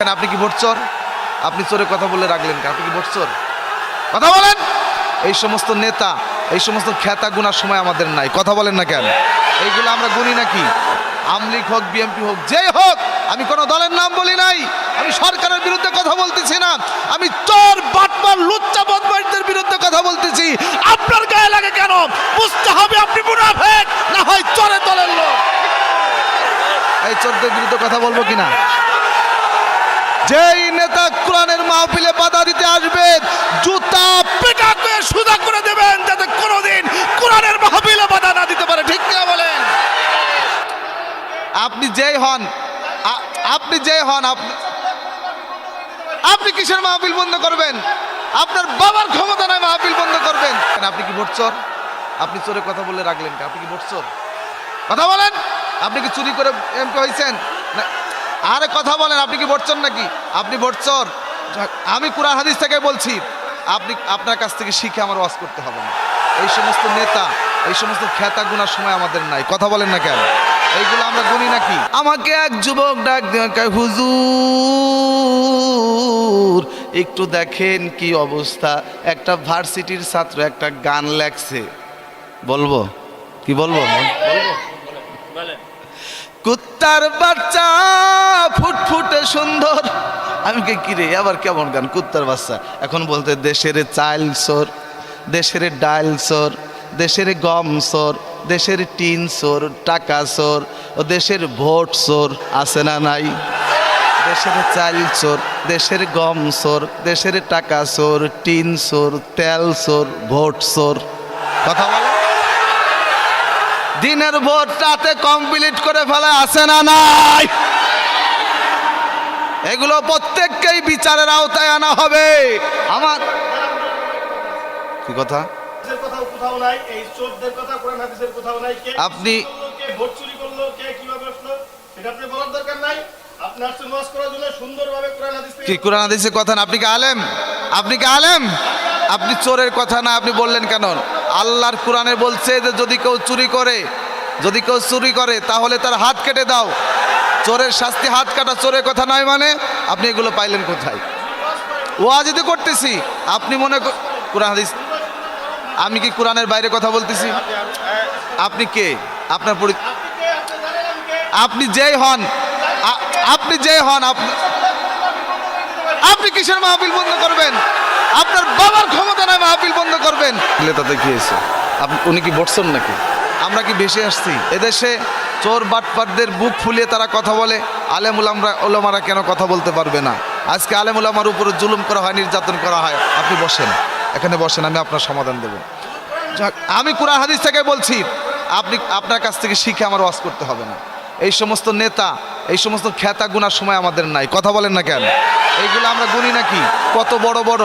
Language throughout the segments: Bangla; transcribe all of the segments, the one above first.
কেন আপনি কি ভোট চোর? আপনি চোরে কথা বলে রাখলেন আপনি কি ভোট চোর? কথা বলেন! এই সমস্ত নেতা, এই সমস্ত খ্যাতা গুনার সময় আমাদের নাই। কথা বলেন না কেন? এইগুলো আমরা গুনি নাকি? আমলিগ হোক বিএমপি হোক, যেই হোক, আমি কোনো দলের নাম বলি নাই। আমি সরকারের বিরুদ্ধে কথা বলতেছি না। আমি চোর, বাটপার, লুচ্চা, বদমাইশদের বিরুদ্ধে কথা বলতেছি। আপনার গায়ে লাগে কেন? বুঝতে হবে আপনি মুনাফেক, না হয় চোরে দলের লোক। এই চোরদের বিরুদ্ধে কথা বলব কিনা? যেই নেতা কোরআনের মাহফিলে বাধা দিতে আসবে, জুতা পেটা করে সুদা করে দেবেন যাতে কোনোদিন কোরআনের মাহফিলে বাধা না দিতে পারে। ঠিক না বলেন? আপনি যেই হন আপনি যেই হন আপনি আপনি কিসের মাহফিল বন্ধ করবেন? আপনার বাবার ক্ষমতা নয় মাহফিল বন্ধ করবেন। কেন আপনি কি ভোট চোর? আপনি চোরে কথা বলে রাখলেন আপনি কি ভোট চোর? কথা বলেন। আপনি কি চুরি করে এমপি হয়েছেন না আরে কথা বলেন আপনি কি ভোট চোর নাকি? আপনি ভোট চোর যাক, আমি কুরআন হাদিস থেকে বলছি আপনি আপনার কাছ থেকে শিখে আমার ওয়াজ করতে হবে না। এই সমস্ত নেতা এই সমস্ত খ্যাতা গুনার সময় আমাদের নাই। কথা বলেন না কেন? এইগুলো আমরা গুনি নাকি? আমাকে এক যুবক ডাক দিয়ে কয়, হুজুর একটু দেখেন কি অবস্থা। একটা ভার্সিটির ছাত্র একটা গান লেখছে। বলব? কি বলব? বলব? কুত্তার বাচ্চা ফুটফুটে সুন্দর। আমি কে কিরে, আবার কেমন গান? কুত্তার বাচ্চা। এখন বলতে দেশের চাইল সোর, দেশের ডাইল সোর, দেশের গম সোর, দেশের টিন সোর, টাকা সোর, ও দেশের ভোট সোর আছে না নাই? দেশের চাল চোর দেশের গম সোর, দেশের টাকা সোর, টিন সোর, তেল সোর, ভোট সোর। কথা বলো। দিনের ভোট রাতে কমপ্লিট করে ফেলা আছে না নাই? এগুলো প্রত্যেককেই বিচারের আওতায় আনা হবে। আমার কি কথা? আপনি- কে কোরআন হাদিস থেকে কি কোরআন হাদিসের কথা না? আপনি কি আলেম? আপনি কি আলেম? আপনি চোরের কথা না আপনি বললেন কেন? আল্লাহর কোরআনে বলছে যে যদি কেউ চুরি করে, যদি কেউ চুরি করে, তাহলে তার হাত কেটে দাও। চোরের শাস্তি হাত কাটা চোরের কথা নয় মানে আপনি এগুলো পাইলেন কোথায়? ওয়াজ যদি করতেছি। আপনি মনে কর- কোরআন হাদিস আমি কি কোরআনের বাইরে কথা বলতেছি? আপনি কে? আপনার আপনি যেই হন আপনি যেই হন, আপনি আপনি কিসের মাহফিল বন্ধ করবেন? আপনার বাবার ক্ষমতা নয় মাহফিল বন্ধ করবেন। তাতে কি হয়েছে? আপনি উনি কি বটছেন নাকি? আমরা কি বেশি আসছি? এদেশে চোর বাটপাটদের বুক ফুলিয়ে তারা কথা বলে আলেম উলামরা ওলামারা কেন কথা বলতে পারবে না? আজকে আলেম উলামার উপরে জুলুম করা হয় নির্যাতন করা হয়। আপনি বসেন। এখানে বসেন আমি আপনার সমাধান দেব। আমি কোরআন হাদিস থেকে বলছি আপনি আপনার কাছ থেকে শিখে আমার ওয়াজ করতে হবে না। এই সমস্ত নেতা এই সমস্ত খ্যাতা গুনার সময় আমাদের নাই। কথা বলেন না কেন? এইগুলো আমরা গুনি নাকি? কত বড় বড়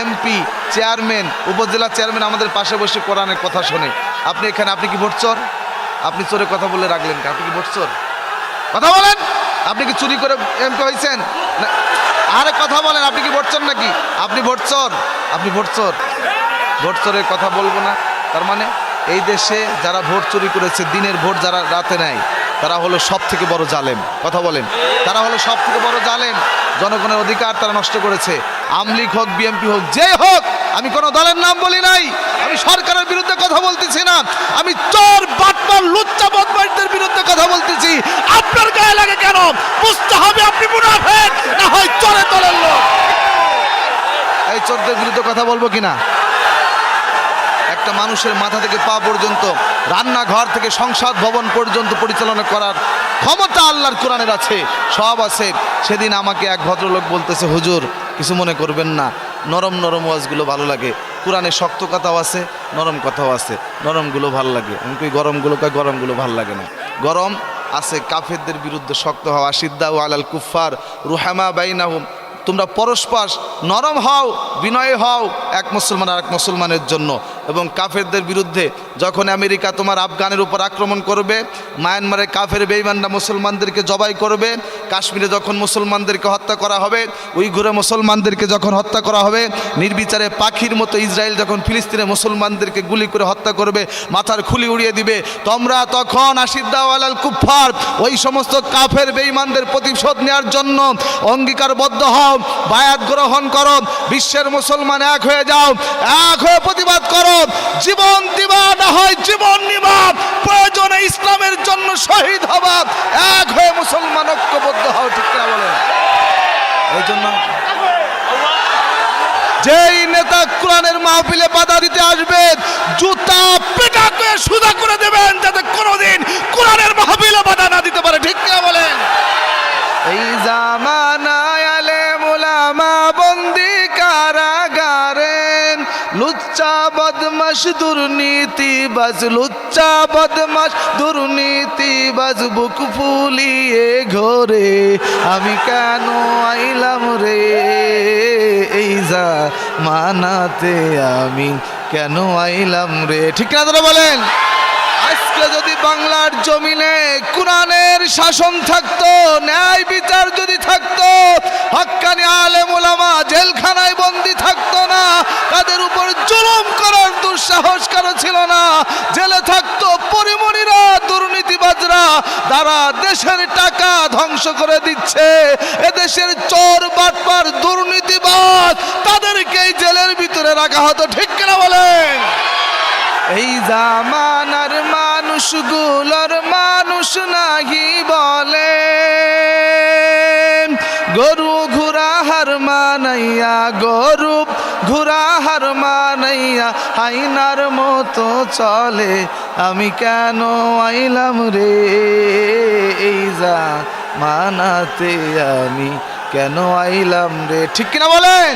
এমপি চেয়ারম্যান উপজেলা চেয়ারম্যান আমাদের পাশে বসে কোরআনের কথা শোনে। আপনি এখানে, আপনি কি ভোট চোর আপনি চোরে কথা বলে রাখলেন আপনি কি ভোট চোর কথা বলেন! আপনি কি চুরি করে এমপি হয়েছেন আরে কথা বলেন, আপনি কি ভোট চোর নাকি? আপনি ভোট চোর আপনি ভোট চোর ভোট কথা বলব না, তার মানে এই দেশে যারা ভোট চুরি করেছে, দিনের ভোট যারা রাতে নেয় তারা হলো সব থেকে বড় জালেম। কথা বলেন। তারা হলো সব থেকে বড় জালেম। জনগণের অধিকার তারা নষ্ট করেছে। আমলিগ হোক বিএমপি হোক যে হোক, আমি কোনো দলের নাম বলি নাই। আমি সরকারের বিরুদ্ধে কথা বলতেছি না। আমি চোর, বাটপার, লুচ্চা, বদমাইশদের বিরুদ্ধে কথা বলতেছি। আপনার গায়ে লাগে কেন? বুঝতে হবে আপনি মুনাফেক, না হয় চোরে দলের লোক। এই চোরদের বিরুদ্ধে কথা বলব কিনা? একটা মানুষের মাথা থেকে পা পর্যন্ত, রান্নাঘর থেকে সংসদ ভবন পর্যন্ত পরিচালনা করার ক্ষমতা আল্লাহর কোরআনের আছে। সব আছে। সেদিন আমাকে এক ভদ্রলোক বলতেছে, হুজুর, কিছু মনে করবেন না। নরম নরম ওয়াজগুলো ভালো লাগে। কোরআনে শক্ত কথাও আছে, নরম কথাও আছে। নরমগুলো ভালো লাগে। কই, গরমগুলো কয়, গরমগুলো ভালো লাগে না। গরম আছে কাফেরদের বিরুদ্ধে শক্ত হওয়া সিদ্দা ও আলাল কুফার রুহামা বাইনাহুম। তোমরা পরস্পর নরম হও, বিনয় হও এক মুসলমান আর এক মুসলমানের জন্য। এবং কাফেরদের বিরুদ্ধে যখন আমেরিকা তোমার আফগানের উপর আক্রমণ করবে, মায়ানমারে কাফের বেইমানরা মুসলমানদেরকে জবাই করবে, কাশ্মীরে যখন মুসলমানদেরকে হত্যা করা হবে, উইঘুরে মুসলমানদেরকে যখন হত্যা করা হবে, নির্বিচারে পাখির মতো ইসরায়েল যখন ফিলিস্তিনে মুসলমানদেরকে গুলি করে হত্যা করবে, মাথার খুলি উড়িয়ে দিবে, তোমরা তখন আশিদ্দাওয়ালাল কুফার ওই সমস্ত কাফের বেঈমানদের প্রতিশোধ নেওয়ার জন্য অঙ্গীকারবদ্ধ হও, বায়াত গ্রহণ করো, বিশ্বের মুসলমান এক হয়ে যাও, এক হয়ে প্রতিবাদ করো। জীবন দিবা না হয়, জীবন নিবা প্রয়োজনে ইসলামের জন্য শহীদ হবা। এক হয়ে মুসলমান ঐক্যবদ্ধ হও, ঠিক না বলে এই জন্য যেই নেতা কোরআনের মাহফিলে বাধা দিতে আসবে, জুতা লুচ্চা বদমাস দুর্নীতি বাজ, লুচ্চা বদমাস দুর্নীতি বাজ, বুক ফুলিয়ে ঘরে। আমি কেন আইলাম রে এই যা মানাতে আমি কেন আইলাম রে? ঠিক না তোরা বলেন? আজকে যদি বাংলার জমিনে কোরআনের শাসন থাকতো, ন্যায় বিচার যদি থাকতো হক্কানি আলেম ওলামা জেলখানায় বন্দি থাকতো জুলুম করার দুঃসাহস কারও ছিল না? জেলে থাকতো পরিমণিরা, দুর্নীতিবাজরা। তারা দেশের টাকা ধ্বংস করে দিচ্ছে। এদেশের চোর, বাটপার, দুর্নীতিবাজ তাদেরকে জেলের ভিতরে রাখা হতো। ঠিক কিনা বলেন? এই জামানার মানুষগুলোর মানুষ নাহি বলে গরু ঘুরা হার মানাইয়া গরু ঘুরা হার মানাইয়া আইনার মতো চলে, আমি কেন আইলাম রে? এই যা মানাতে আমি কেন আইলাম রে? ঠিক কিনা বলেন?